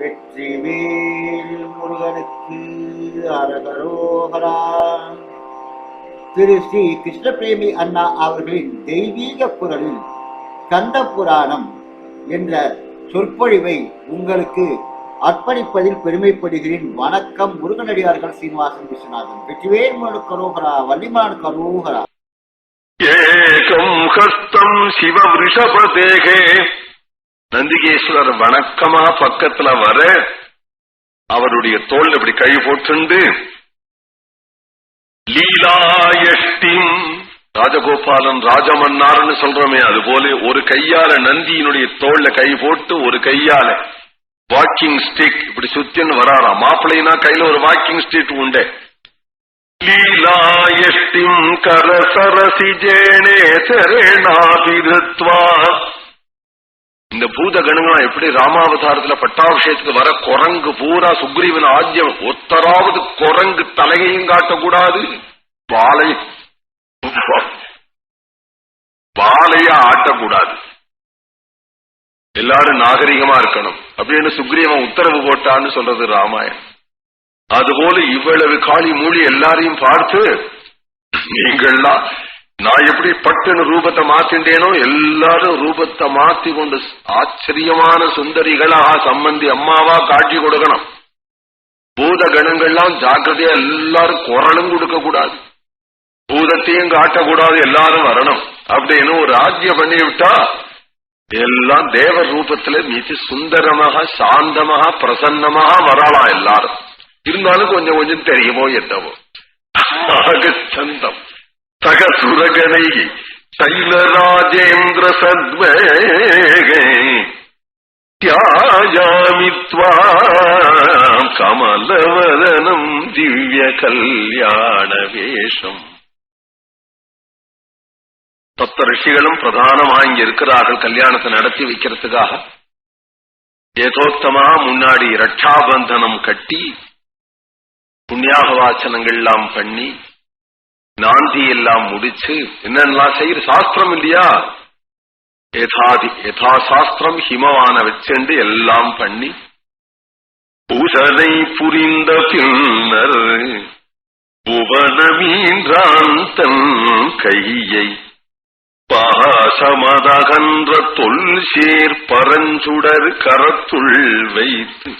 வெற்றிவேல் முருகனுக்கு அரகரோகரா. திரு ஸ்ரீ கிருஷ்ணபிரேமி அண்ணா அவர்களின் தெய்வீக குரலில் கந்த புராணம் என்ற சொற்பொழிவை உங்களுக்கு அர்ப்பணிப்பதில் பெருமைப்படுகிறேன். வணக்கம் முருகனடியார்கள் சீனிவாசன் விஸ்வநாதன். வெற்றிவேல் முருகனு கரோகரா வள்ளிமான் கரோகரா. ஏகம் ஹஸ்தம் சிவ ரிஷபதேகே நந்திகேஸ்வரர் வணக்கமா பக்கத்துல வர அவருடைய தோல் இப்படி கை போட்டுண்டு லீலாயஷ்டிம் ராஜகோபாலன் ராஜமன்னார்னு சொல்றோமே அது போல ஒரு கையால நந்தியினுடைய தோல்ல கை போட்டு ஒரு கையால வாக்கிங் ஸ்டிக் இப்படி சுத்தின்னு வராராம் மாப்பிள்ளைனா கையில ஒரு வாக்கிங் ஸ்டிக் உண்டு. லீலாயஷ்டிம் கரசரசிஜேனே சரணாபிருத்வா இந்த பூத கணங்களாம் எப்படி ராமாவதாரத்துல பட்டாபிஷேகத்துக்கு வர குரங்கு பூரா சுக்ரீவன் ஆஜ்யம் ஒத்தராவது குரங்கு தலையையும் காட்டக்கூடாது. வாழை வாழைய ஆட்டக்கூடாது. எல்லாரும் நாகரிகமா இருக்கணும். அப்படின்னு சுக்ரீவன் உத்தரவு போட்டான்னு சொல்றது ராமாயணம். அதுபோல இவ்வளவு காளி மூழி எல்லாரையும் பார்த்து நீங்கள்லாம் நான் எப்படி பட்டுன்னு ரூபத்தை மாத்தின்றேனோ எல்லாரும் ரூபத்தை மாத்தி கொண்டு ஆச்சரியமான சுந்தரிகளாக சம்பந்தி அம்மாவா காட்சி கொடுக்கணும். பூத கணங்கள்லாம் ஜாக்கிரதையா எல்லாரும் குரலும் கொடுக்க கூடாது. பூதத்தையும் காட்டக்கூடாது எல்லாரும் வரணும். அப்படின்னு ஒரு ஆஜ்ய பண்ணி விட்டா எல்லாம் தேவ ரூபத்துல மிக சுந்தரமாக சாந்தமாக பிரசன்னமாக வரலாம் எல்லாரும். இருந்தாலும் கொஞ்சம் கொஞ்சம் தெரியுமோ என்னவோ. ஆகச்சந்தம் சகசுரகனை சைலராஜேந்திர சத்வேகை தியாயாமித்வா கமலவதனம் திவ்ய கல்யாண வேஷம் பத்து ரிஷிகளும் பிரதானமா இங்க இருக்கிறார்கள் கல்யாணத்தை நடத்தி வைக்கிறதுக்காக. ஏதோத்தமா முன்னாடி ரட்சாபந்தனம் கட்டி புண்ணியாக வாசனங்கள் எல்லாம் பண்ணி நாந்தி எல்லாம் முடிச்சு என்னென்னலாம் செய்யற சாஸ்திரம் இல்லையா? யதாதி யதா சாஸ்திரம் ஹிமவான வச்சுண்டு எல்லாம் பண்ணி பூசனை புரிந்த பின்னர் புவனமீன்றான் தன் கையை பாசமதகன்ற தொல் சேர் பரஞ்சுடர் கரத்துள் வைத்து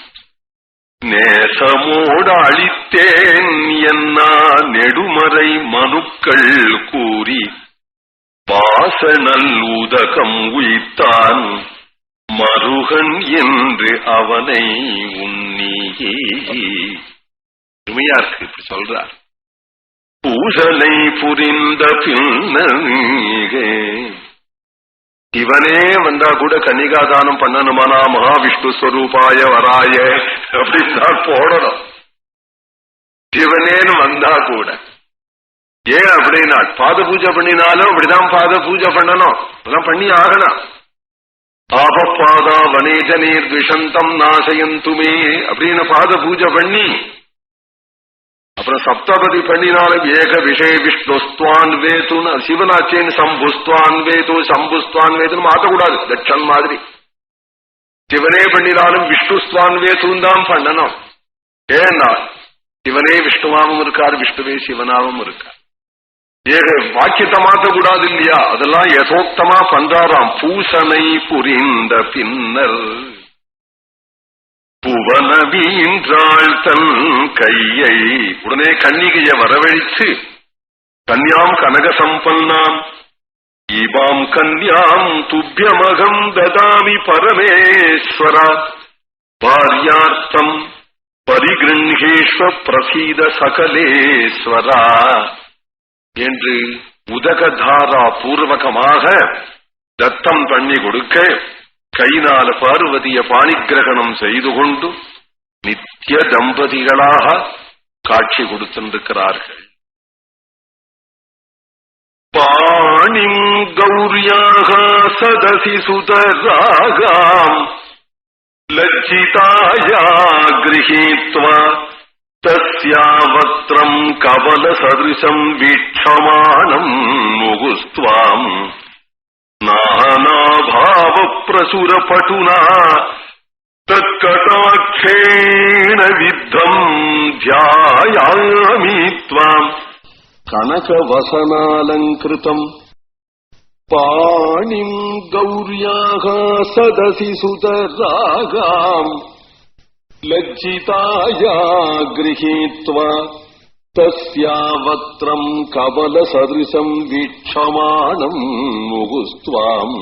நேசமோடு அழித்தேன் என்னா நெடுமறை மனுக்கள் கூறி வாசனல் உதகம் உய்த்தான் மருகன் என்று அவனை உன்னியே உண்மையா இப்படி சொல்றார். பூசலை புரிந்த பின்னே இவனே வந்தா கூட கன்னிகாதானம் பண்ணணுமானா மகாவிஷ்ணு ஸ்வரூபாய வராய அப்படின்னு தான் போடணும். இவனேன்னு வந்தா கூட. ஏன் அப்படின்னா பாத பூஜை பண்ணினாலும் அப்படிதான் பாத பூஜை பண்ணணும். அதான் பண்ணி ஆகணும். ஆபப்பாதா வனேஜ நீர் விஷந்தம் நாசயந்துமே அப்படின்னு பாத பூஜை பண்ணி அப்புறம் சப்தபதி பண்ணினாலும் ஏக விஷய விஷ்ணுஸ்துவான் வேத்துன்னு சிவனாச்சேன்னு சம்புஸ்துவான் வேது சம்புஸ்துவான் வேதுன்னு மாத்தக்கூடாது தட்சன் மாதிரி. சிவனே பண்ணினாலும் விஷ்ணுஸ்துவான் வேத்துன்னு தான் பண்ணணும். ஏன்னா சிவனே விஷ்ணுவாகவும் இருக்கார் விஷ்ணுவே சிவனாகவும் இருக்கார் ஏக வாக்கியத்தை கூடாது இல்லையா அதெல்லாம் யசோக்தமா பண்றாராம். பூசனை புரிந்த பின்னர் புவனவீன்றாள் தன் கையை உடனே கன்னிகைய வரவழித்து கன்யாம் கனக சம்பன்னாம் இவாம் கன்யாம் துப்பியமகம் ததாமி பரமேஸ்வரா. பாரியார்த்தம் பரிகிருஹேஸ்வ பிரசீத சகலேஸ்வரா என்று உதகதாரா பூர்வகமாக தத்தம் பண்ணி கொடுக்க கைனால பார்வதிய பாணிகிரகணம் செய்து கொண்டு நித்திய தம்பதிகளாக காட்சி கொடுத்திருக்கிறார்கள். பாணிம் கௌரியாக சதசி சுதராகாம் लज्जिताया गृहीत्वा तस्या वक्त्रम् कवलसदृशम् वीक्षमाणम् मुगुस्त्वाम् नानाभावप्रसुरपटुना तत्कटाक्षेण विद्धम् ध्यायामि त्वाम् कनकवसनालङ्कृतम् పాణిం గౌర్యా సదసి సుతరాగా లజ్జితాయా గృహీత్వా తస్యావత్రం కవలసదృశం వీక్షమాణం ముగుస్వాం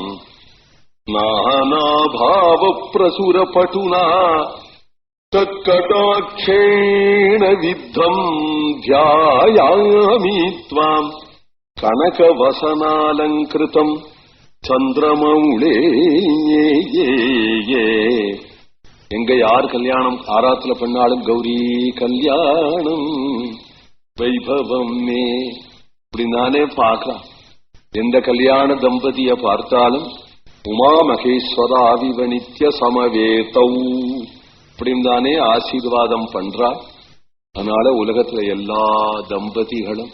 నానాభావప్రసురపటునా తత్కటాక్షేణ విద్ధం ధ్యాయామి త్వాం கனக கனகவசனாலங்கிருத்தம் சந்திரமௌளே எங்க யார் கல்யாணம்? ஆராத்துல பெண்ணாலும் கௌரி கல்யாணம். வைபவம் மே. இப்படி நானே பார்க்கலாம் எந்த கல்யாண தம்பதிய பார்த்தாலும் உமா மகேஸ்வரா விவனித்ய சமவேதௌ. அப்படின்னு ஆசீர்வாதம் பண்றா. அதனால உலகத்துல எல்லா தம்பதிகளும்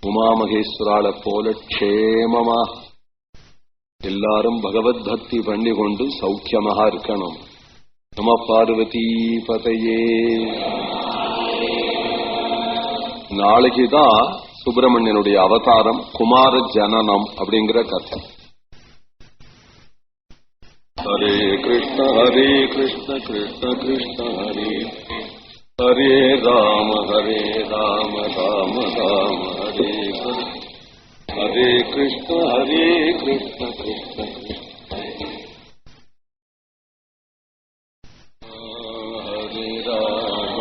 உமா மகேஸ்வரால போல க்ஷேமமா? எல்லாரும் பகவத் பக்தி பண்ணி கொண்டு சௌக்கியமாக இருக்கணும். நம பார்வதி பதையே. நாளைக்குதான் சுப்பிரமணியனுடைய அவதாரம் குமார ஜனனம் அப்படிங்கிற கதை. Hare Krishna Hare Krishna Krishna Krishna Hare Hare Rama Hare Rama Rama Rama Hare Hare Hare Krishna Hare Krishna Krishna Krishna Hare Rama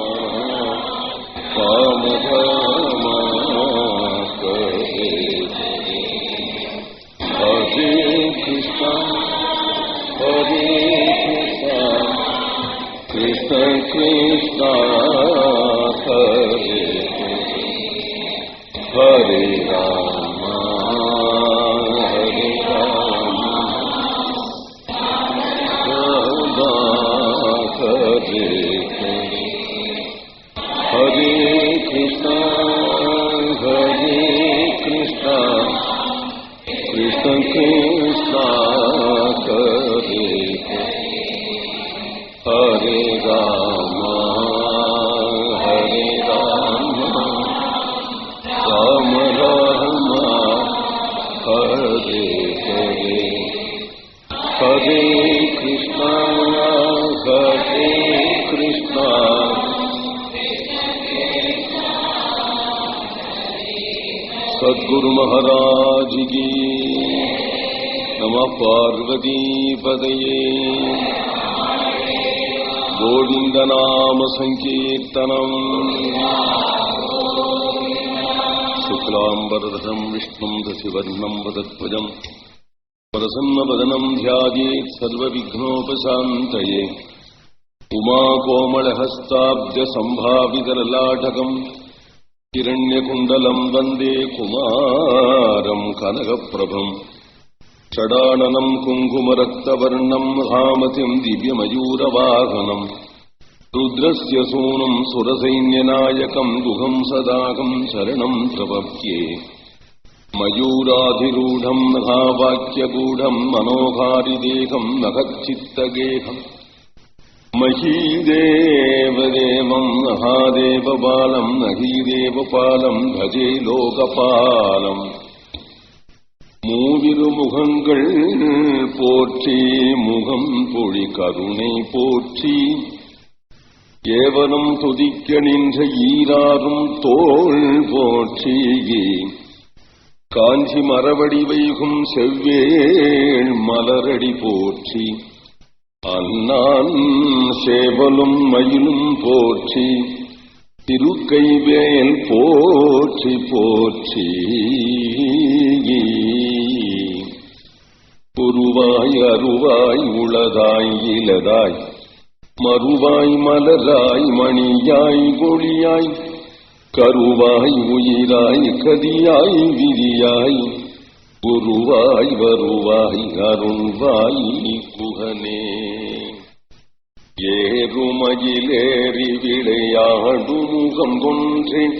Rama Rama Hare Hare Krishna Hare Krishna Krishna Krishna Hare Rama Hare Rama Rama Krishna Hare Krishna Sadguru Maharaj Ji Parvati Padaye Govind नाम संकीर्तनम् शुक्लाम्बरधरम् विष्णुम् दशिवर्णम् वदध्वजम्। प्रसन्नवदनम् ध्यायेत् सर्वविघ्नोपशान्तये। उमाकोमलहस्ताब्जसम्भावितरलाटकम् हिरण्यकुण्डलम् वन्दे कुमारम् कनकप्रभम् षडाननम् कुङ्कुमरक्तवर्णम् हामतिम् दिव्यमयूरवाहनम् रुद्रस्य सूनुम् सुरसैन्यनायकम् गुहम् सदाकम् शरणम् प्रपद्ये। मयूराधिरूढम् महावाक्यगूढम् मनोहारिदेहम् नखच्चित्तगेहम्। महीदेवदेवम् महादेवबालम् नहीदेवपालम् भजे लोकपालम् மூவிரு முகங்கள் போற்றி முகம் பொழி கருணை போற்றி. ஏவனும் துதிக்க நின்ற ஈராறும் தோல் போற்றி காஞ்சி மரவடி வைகும் செவ்வேள் மலரடி போற்றி. அண்ணான் சேவலும் மயிலும் போற்றி. திருக்கைவேல் போற்றி போற்றி. உருவாய் உளதாய் இலதாய் மறுவாய் மலராய் மணியாய் ஒளியாய் கருவாய் உயிராய் கதியாய் விதியாய் குருவாய் வருவாய் அருள்வாய் குகனே. ஏறுமயிலேறி விளையாடு முகம் கொன்றேன்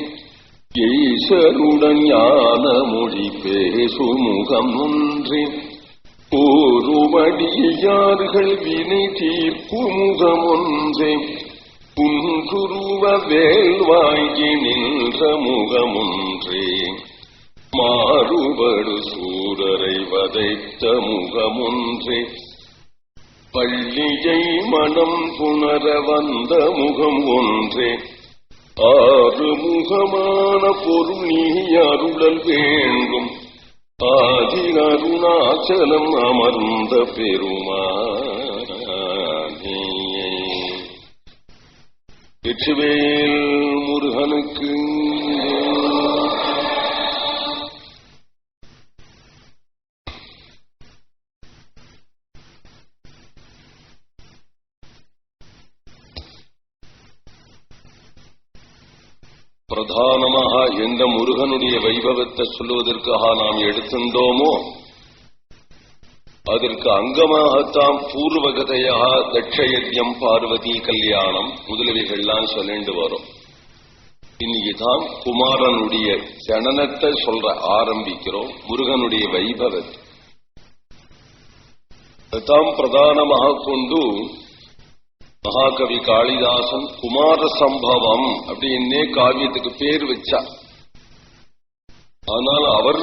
ஈசருடன் ஞான மொழி பேசுமுகம் ஒன்றேன் கூறுமடியார்கள் வினை தீர்ப்பு முகமொன்றே. புன்குருவ வேல் நின்ற முகமொன்றே. மாறுபடு சூரரை வதைத்த முகமொன்றே. பள்ளியை மனம் புணர வந்த முகம் ஒன்றே. ஆறு முகமான பொருள் நீ அருளல் வேண்டும். ആദികരുണാചലം അമർന്ന പെരുമാനേ. ലക്ഷ്യവേൽ മുരുകനുക്ക് பிரதானமாக எந்த முருகனுடைய வைபவத்தை சொல்லுவதற்காக நாம் எடுத்திருந்தோமோ அதற்கு அங்கமாகத்தான் பூர்வகதையாக தட்சயஜ்யம் பார்வதி கல்யாணம் முதலவைகள்லாம் சொல்லிட்டு வரும். இன்னைக்குதான் குமாரனுடைய ஜனனத்தை சொல்ற ஆரம்பிக்கிறோம் முருகனுடைய வைபவத்தை. அதான் பிரதானமாக கொண்டு மகாகவி காளிதாசன் குமார சம்பவம் அப்படின்னே காவியத்துக்கு பேர் வச்சார் ஆனால் அவர்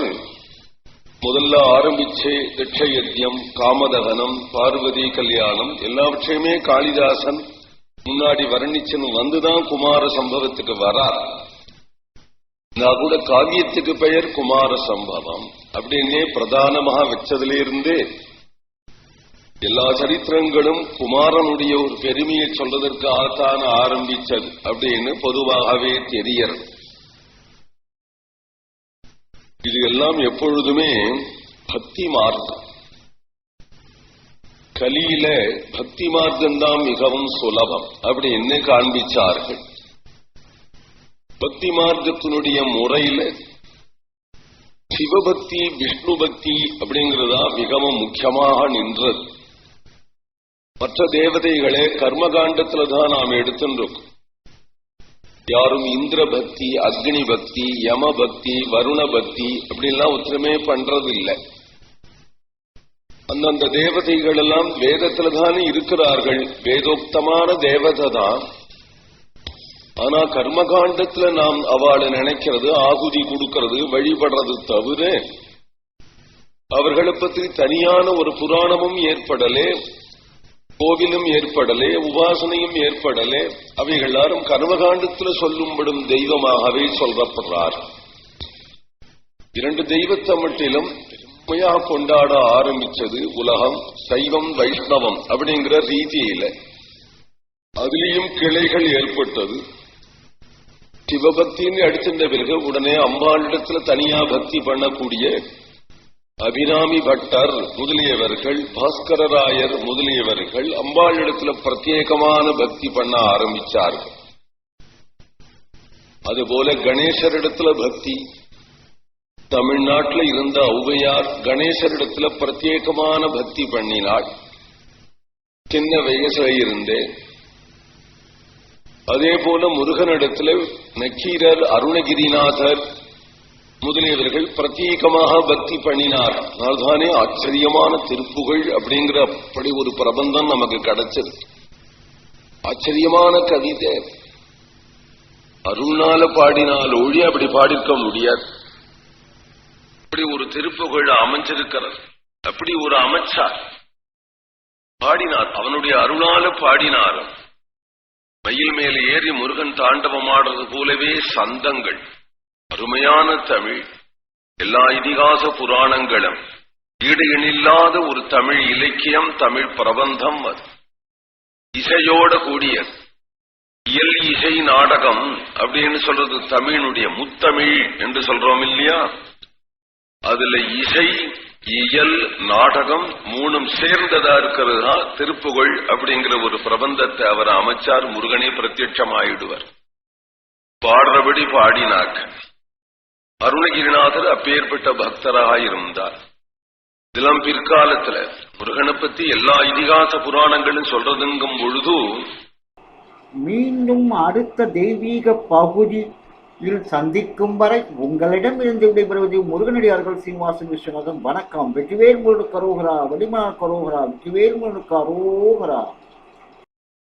முதல்ல ஆரம்பிச்சே தட்சயஜ்யம் காமதகனம் பார்வதி கல்யாணம் எல்லாவற்றையுமே காளிதாசன் முன்னாடி வர்ணிச்சுன்னு வந்துதான் குமார சம்பவத்துக்கு வரார். நான் கூட காவியத்துக்கு பெயர் குமார சம்பவம் அப்படின்னே பிரதானமாக வச்சதுல இருந்தே எல்லா சரித்திரங்களும் குமாரனுடைய ஒரு பெருமையை சொல்வதற்காகத்தான் ஆரம்பிச்சது அப்படின்னு பொதுவாகவே தெரியறது. இது எல்லாம் எப்பொழுதுமே பக்தி மார்க்கம். கலியில பக்தி மார்க்கம்தான் மிகவும் சுலபம் அப்படின்னு காண்பிச்சார்கள்? பக்தி மார்க்கத்தினுடைய முறையில சிவபக்தி விஷ்ணு பக்தி அப்படிங்கிறதா மிகவும் முக்கியமாக நின்றது. மற்ற தேவதைகளே கர்மகாண்டத்துல தான் நாம் எடுத்துருக்கோம் யாரும் இந்திர பக்தி அக்னி பக்தி யம பக்தி வருண பக்தி அப்படின்லாம் ஒற்றுமே பண்றது இல்லை அந்தந்த தேவதைகள் எல்லாம் வேதத்துல தானே இருக்கிறார்கள். வேதோக்தமான தேவதை தான் ஆனா கர்மகாண்டத்துல நாம் அவளை நினைக்கிறது ஆகுதி கொடுக்கிறது வழிபடுறது தவிர அவர்களை பற்றி தனியான ஒரு புராணமும் ஏற்படலே. கோவிலும் ஏற்படலே உபாசனையும் ஏற்படலே அவை எல்லாரும் கர்மகாண்டத்தில் சொல்லும்படும் தெய்வமாகவே சொல்லப்படுறார் இரண்டு தெய்வத்தை மட்டிலும் பெருமையாக கொண்டாட ஆரம்பிச்சது உலகம் சைவம் வைஷ்ணவம் அப்படிங்கிற ரீதியில. அதுலேயும் கிளைகள் ஏற்பட்டது. சிவபக்தின்னு அடிச்சிருந்த பிறகு உடனே அம்பாளிடத்துல தனியா பக்தி பண்ணக்கூடிய அபிராமி பட்டர் முதலியவர்கள் பாஸ்கரராயர் முதலியவர்கள் அம்பாளிடத்துல பிரத்யேகமான பக்தி பண்ண ஆரம்பிச்சார்கள். அதுபோல கணேசரிடத்துல பக்தி. தமிழ்நாட்டில் இருந்த ஔவையார் கணேசரிடத்துல பிரத்யேகமான பக்தி பண்ணினாள் சின்ன வயசுல இருந்தே. அதே போல முருகனிடத்துல நக்கீரர் அருணகிரிநாதர் முதலியவர்கள் பிரத்யேகமாக பக்தி பண்ணினார். அதனால்தானே ஆச்சரியமான திருப்புகள் அப்படிங்கிற அப்படி ஒரு பிரபந்தம் நமக்கு கிடைச்சது. ஆச்சரியமான கவிதை. அருள்னால பாடினால் ஒழி அப்படி பாடிருக்க முடியாது. அப்படி ஒரு திருப்புகழ் அமைஞ்சிருக்கிறது. அப்படி ஒரு அமைச்சார். பாடினார். அவனுடைய அருளால பாடினார். மயில் மேல் ஏறி முருகன் தாண்டவமாடுறது போலவே சந்தங்கள். அருமையான தமிழ். எல்லா இதிகாச புராணங்களும் ஈடு இணையில்லாத ஒரு தமிழ் இலக்கியம் தமிழ் பிரபந்தம் அது. இசையோட கூடிய இயல் இசை நாடகம் அப்படின்னு சொல்றது தமிழினுடைய முத்தமிழ் என்று சொல்றோம் இல்லையா? அதுல இசை இயல் நாடகம் மூணும் சேர்ந்ததா இருக்கிறதா? திருப்புகழ் அப்படிங்கிற ஒரு பிரபந்தத்தை அவர் அமைச்சார் முருகனே பிரத்யட்சமாயிடுவர். பாடுறபடி பாடினாக்க அருணகிரிநாதர் அப்பேற்பட்ட பக்தராக இருந்தார் இதெல்லாம் பிற்காலத்துல முருகனை பத்தி எல்லா இதிகாச புராணங்களும் சொல்றதுங்கும் பொழுது மீண்டும் அடுத்த தெய்வீக பகுதியில் சந்திக்கும் வரை உங்களிடம் இருந்து விடைபெறுவது முருகனடியார்கள் சீனிவாசன் விஸ்வநாதன். வணக்கம். வெற்றிவேல் முருடு கரோகரா வடிமா கரோகரா வெற்றிவேல் முருடு கரோகரா.